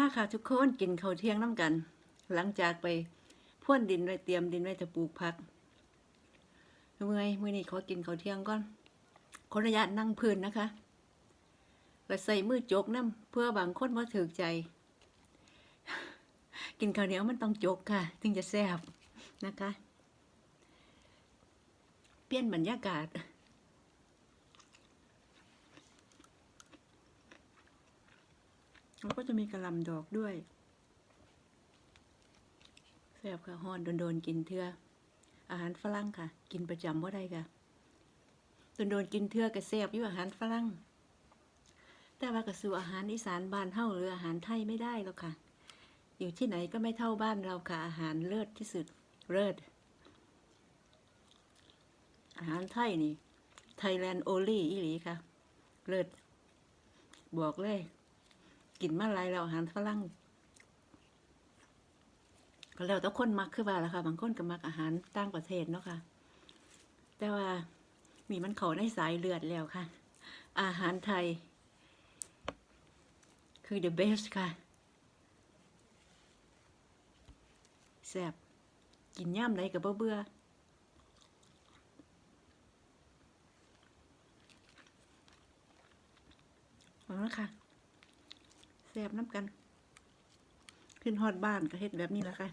มาค่ะทุกคนกินข้าวเที่ยงน้ำกัน หลังจากไปพ่วนดินไว้เตรียมดินไว้จะปลูกผักเมื่อยมื่อนี้ขอกินข้าวเที่ยงก่อนขออนุญาตนั่งพื้นนะคะแล้วใส่มือจกน้ำเพื่อบางคนว่าถือใจ กินข้าวเหนียวมันต้องจกค่ะ ถึงจะแซ่บนะคะ เปลี่ยนบรรยากาศ แล้วก็จะมีกระลำดอกด้วยแซ่บค่ะฮอนโดนๆกินเทืออาหารฝรั่งค่ะ กินประจำว่าได้ค่ะโดนๆกินเทือก็แซ่บอยู่อาหารฝรั่งแต่ว่าก็สู่อาหารอีสานบ้านเฮาหรืออาหารไทยไม่ได้หรอกค่ะ อยู่ที่ไหนก็ไม่เท่าบ้านเราค่ะ อาหารเลิศที่สุดเลิศอาหารไทยนี่ไทยแลนด์โอลี่อีหลีค่ะ เลิศบอกเลย กินมาหลายแล้วอาหารฝรั่งก็แล้วแต่คนมักคือว่าละค่ะ บางคนก็มักอาหารต่างประเทศเนาะค่ะ แต่ว่ามีมันเขาในสายเลือดแล้วค่ะ อาหารไทย คือ the best ค่ะแซ่บกินย่ำไรกับเบื่อเอาละค่ะ ซ่บน้ำกัน ขึ้นฮอดบ้านก็เฮ็ดแบบนี้แหละค่ะ